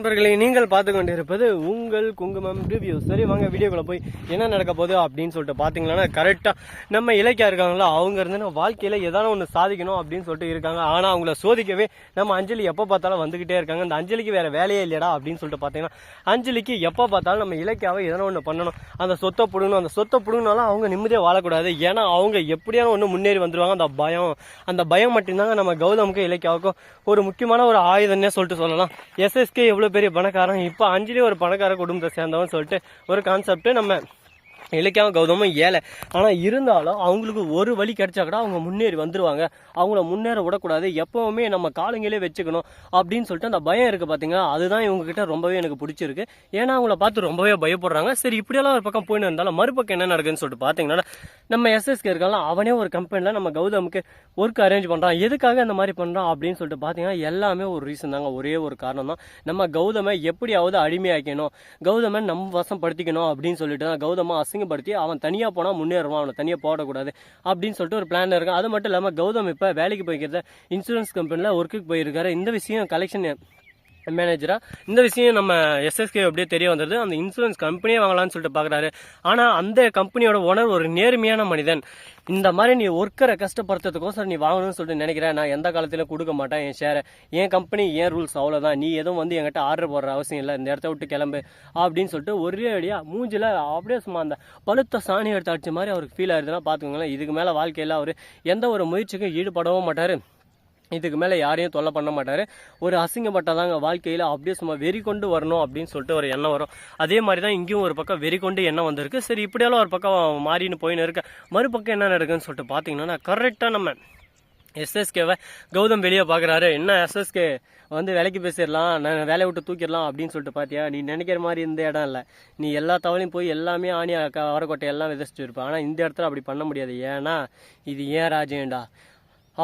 நண்பர்களை நீங்கள் பார்த்து கொண்டிருப்பது உங்கள் குங்குமம் ரிவ்யூ. சரி வாங்க வீடியோக்குள்ளே போய் என்ன நடக்க போகுது அப்படின்னு சொல்லிட்டு பார்த்தீங்கன்னா கரெக்டாக நம்ம இலக்கியா இருக்காங்களா அவங்க இருந்து வாழ்க்கையில் ஏதாவது ஒன்று சாதிக்கணும் அப்படின்னு சொல்லிட்டு இருக்காங்க. ஆனால் அவங்கள சோதிக்கவே நம்ம அஞ்சலி எப்போ பார்த்தாலும் வந்துக்கிட்டே இருக்காங்க. அந்த அஞ்சலிக்கு வேறு வேலையே இல்லையடா அப்படின்னு சொல்லிட்டு பார்த்தீங்கன்னா அஞ்சலிக்கு எப்போ பார்த்தாலும் நம்ம இலக்கியாவை எதனா ஒன்று பண்ணணும். அந்த சொத்தை பிடுங்கணும். அந்த சொத்தை பிடுங்கினாலும் அவங்க நிம்மதியாக வாழக்கூடாது. ஏன்னா அவங்க எப்படியான ஒன்று முன்னேறி வந்துடுவாங்க அந்த பயம் அந்த பயம் மட்டும்தாங்க நம்ம கௌதமுக்கும் இலக்கியாவுக்கும் ஒரு முக்கியமான ஒரு ஆயுதம்னே சொல்லிட்டு சொல்லலாம். எஸ்எஸ்கே எவ்வளோ பெரிய பணக்காரன். இப்போ அஞ்சலி ஒரு பணக்கார குடும்பத்தை சேர்ந்தவன் சொல்லிட்டு ஒரு கான்செப்ட் நம்ம இலக்கியாவும் கௌதமும் ஏழை. ஆனால் இருந்தாலும் அவங்களுக்கு ஒரு வழி கிடைச்சா கூட அவங்க முன்னேறி வந்துடுவாங்க அவங்கள முன்னேற விடக்கூடாது. எப்பவுமே நம்ம காலங்களே வச்சுக்கணும் அப்படின்னு சொல்லிட்டு அந்த பயம் இருக்குது பார்த்தீங்களா அதுதான் இவங்ககிட்ட ரொம்பவே எனக்கு பிடிச்சிருக்கு. ஏன்னா அவங்கள பார்த்து ரொம்பவே பயப்படுறாங்க. சரி இப்படியெல்லாம் ஒரு பக்கம் போயின்னு இருந்தாலும் மறுபக்கம் என்ன நடக்குதுன்னு சொல்லிட்டு பார்த்தீங்கன்னா நம்ம எஸ்எஸ்கே இருக்கலாம் அவனே ஒரு கம்பெனியில் நம்ம கௌதமுக்கு ஒர்க் அரேஞ்ச் பண்ணுறான் எதுக்காக அந்த மாதிரி பண்ணுறான் அப்படின்னு சொல்லிட்டு பார்த்தீங்கன்னா எல்லாமே ஒரு ரீசன் தாங்க. ஒரே ஒரு காரணம் தான் நம்ம கௌதமை எப்படியாவது அடிமையாக்கணும் கௌதமை நம்ம வசம் படுத்திக்கணும் அப்படின்னு சொல்லிட்டு தான் கௌதமை அசிங்கப்படுத்தி அவன் தனியாக போனால் முன்னேறுவான் அவனை தனியாக போடக்கூடாது அப்படின்னு சொல்லிட்டு ஒரு பிளான் இருக்கான். அது மட்டும் இல்லாமல் கௌதம் இப்போ வேலைக்கு போய்க்கிறத இன்சூரன்ஸ் கம்பெனியில் ஒர்க்குக்கு போயிருக்காரு. இந்த விஷயம் கலெக்ஷன் மேனேஜரா இந்த விஷயம் நம்ம எஸ்எஸ்கே அப்படியே தெரிய வந்தது. அந்த இன்சூரன்ஸ் கம்பெனியே வாங்கலாம்னு சொல்லிட்டு பார்க்குறாரு ஆனால் அந்த கம்பெனியோட ஓனர் ஒரு நேர்மையான மனிதன். இந்த மாதிரி நீ ஒர்க்கரை கஷ்டப்படுத்துறதுக்கோசரம் நீ வாங்கணும்னு சொல்லிட்டு நினைக்கிறேன் நான் எந்த காலத்திலும் கொடுக்க மாட்டேன் என் ஷேரை என் கம்பெனி என் ரூல்ஸ் அவ்வளோதான் நீ எதுவும் வந்து என்கிட்ட ஆர்டர் போடுற அவசியம் இல்லை. இந்த இடத்த விட்டு கிளம்பு அப்படின்னு சொல்லிட்டு ஒரே அடியாக மூஞ்சில் அப்படியே சும்மா அந்த பழுத்த சாணி எடுத்து அடிச்ச மாதிரி அவருக்கு ஃபீல் ஆயிருதுன்னா பார்த்துக்கோங்களேன் இதுக்கு மேலே வாழ்க்கையில் அவர் எந்த ஒரு முயற்சிக்கும் ஈடுபடவும் மாட்டார். இதுக்கு மேலே யாரையும் தொல்லை பண்ண மாட்டார். ஒரு அசிங்கப்பட்டதாங்க வாழ்க்கையில் அப்படியே சும்மா வெறி கொண்டு வரணும் அப்படின்னு சொல்லிட்டு ஒரு எண்ணம் வரும். அதே மாதிரி தான் இங்கேயும் ஒரு பக்கம் வெறி கொண்டு எண்ணம் வந்திருக்கு. சரி இப்படியெல்லாம் ஒரு பக்கம் மாறின்னு போயின்னு இருக்க. மறுபக்கம் என்ன நடக்குன்னு சொல்லிட்டு பார்த்தீங்கன்னா கரெக்டாக நம்ம எஸ்எஸ்கேவை கௌதம் வெளியே பார்க்குறாரு என்ன எஸ்எஸ்கே வந்து வேலைக்கு பேசிடலாம் நான் வேலையை விட்டு தூக்கிடலாம் அப்படின்னு சொல்லிட்டு பார்த்தியா நீ நினைக்கிற மாதிரி இந்த இடம் இல்லை. நீ எல்லா தவளையும் போய் எல்லாமே ஆணி வரக்கொட்டை எல்லாம் விதைச்சிட்டு இருப்பேன் ஆனால் இந்த இடத்துல அப்படி பண்ண முடியாது. ஏன்னா இது ஏன் ராஜேண்டா?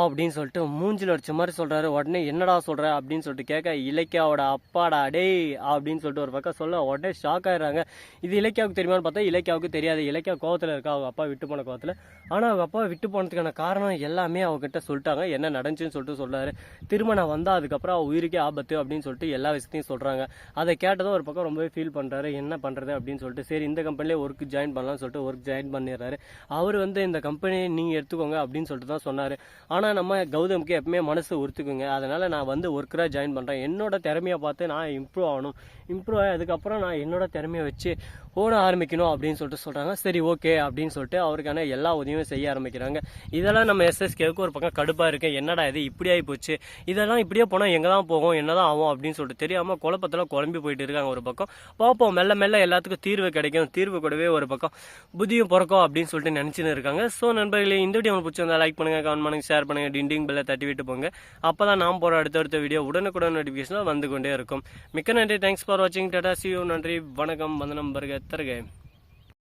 அப்படின்னு சொல்லிட்டு மூஞ்சில் அடிச்ச மாதிரி சொல்கிறாரு உடனே என்னடா சொல்கிற அப்படின்னு சொல்லிட்டு கேட்க இலக்கியாவோட அப்பாடா டேய் அப்படின்னு சொல்லிட்டு ஒரு பக்கம் சொல்ல உடனே ஷாக் ஆகிடுறாங்க இது இலக்கியாவுக்கு தெரியுமான்னு பார்த்தா இலக்கியாவுக்கு தெரியாது. இலக்கியா கோவத்தில் இருக்கா அவங்க அப்பா விட்டு போன கோவத்தில். ஆனால் அவங்க அப்பா விட்டு போனதுக்கான காரணம் எல்லாமே அவகிட்ட சொல்லிட்டாங்க. என்ன நடந்துச்சுன்னு சொல்லிட்டு சொல்றாரு திருமணம் வந்தால் அதுக்கப்புறம் அவ உயிருக்கே ஆபத்து அப்படின்னு சொல்லிட்டு எல்லா விஷயத்தையும் சொல்கிறாங்க அதை கேட்டதும் ஒரு பக்கம் ரொம்பவே ஃபீல் பண்ணுறாரு என்ன பண்ணுறது அப்படின்னு சொல்லிட்டு சரி இந்த கம்பெனிலே ஒர்க் ஜாயின் பண்ணலாம்னு சொல்லிட்டு ஒர்க் ஜாயின் பண்ணிடுறாரு. அவர் வந்து இந்த கம்பெனியை நீங்கள் எடுத்துக்கோங்க அப்படின்னு சொல்லிட்டு தான் சொன்னார். ஆனால் நம்ம கௌதமுக்கு எப்பவுமே மனசு ஒத்துக்குங்க அதனால் நான் வந்து ஒர்க்கராக ஜாயின் பண்ணுறேன் என்னோட திறமையை பார்த்து நான் இம்ப்ரூவ் ஆகணும். இம்ப்ரூவ் ஆகி அதுக்கப்புறம் நான் என்னோட திறமையை வச்சு ஓட ஆரம்பிக்கணும் அப்படின்னு சொல்லிட்டு சொல்கிறாங்க சரி ஓகே அப்படின்னு சொல்லிட்டு அவருக்கான எல்லா உதவியும் செய்ய ஆரம்பிக்கிறாங்க. இதெல்லாம் நம்ம எஸ்எஸ்கேவுக்கு ஒரு பக்கம் கடுப்பாக இருக்குது என்னடா இது இப்படி ஆகி போச்சு. இதெல்லாம் இப்படியே போனால் எங்கே தான் போகும்? என்னதான் ஆகும் அப்படின்னு சொல்லிட்டு தெரியாமல் குழப்பத்தில் குழம்பி போயிட்டு இருக்காங்க ஒரு பக்கம். பார்ப்போம். மெல்ல மெல்ல எல்லாத்துக்கும் தீர்வு கிடைக்கும். தீர்வு கூடவே ஒரு பக்கம் புதியும் பிறக்கும் அப்படின்னு சொல்லிட்டு நினச்சின்னு இருக்காங்க. ஸோ நண்பர்களே இந்த வீடியோ பிடிச்சிருந்தா லைக் பண்ணுங்க கமெண்ட் பண்ணுங்கள் ஷேர் பண்ணுங்கள் டிண்டிங் பெல்லை தட்டி விட்டு போங்க. அப்போ தான் நான் போகிற அடுத்தடுத்த வீடியோ உடனுக்குடன் நோட்டிஃபிகேஷனில் வந்து கொண்டே இருக்கும். மிக்க நன்றி தேங்க்ஸ் ஃபார் வாட்சிங் டாடா சியூ நன்றி வணக்கம். வந்தனம் பருக தருக.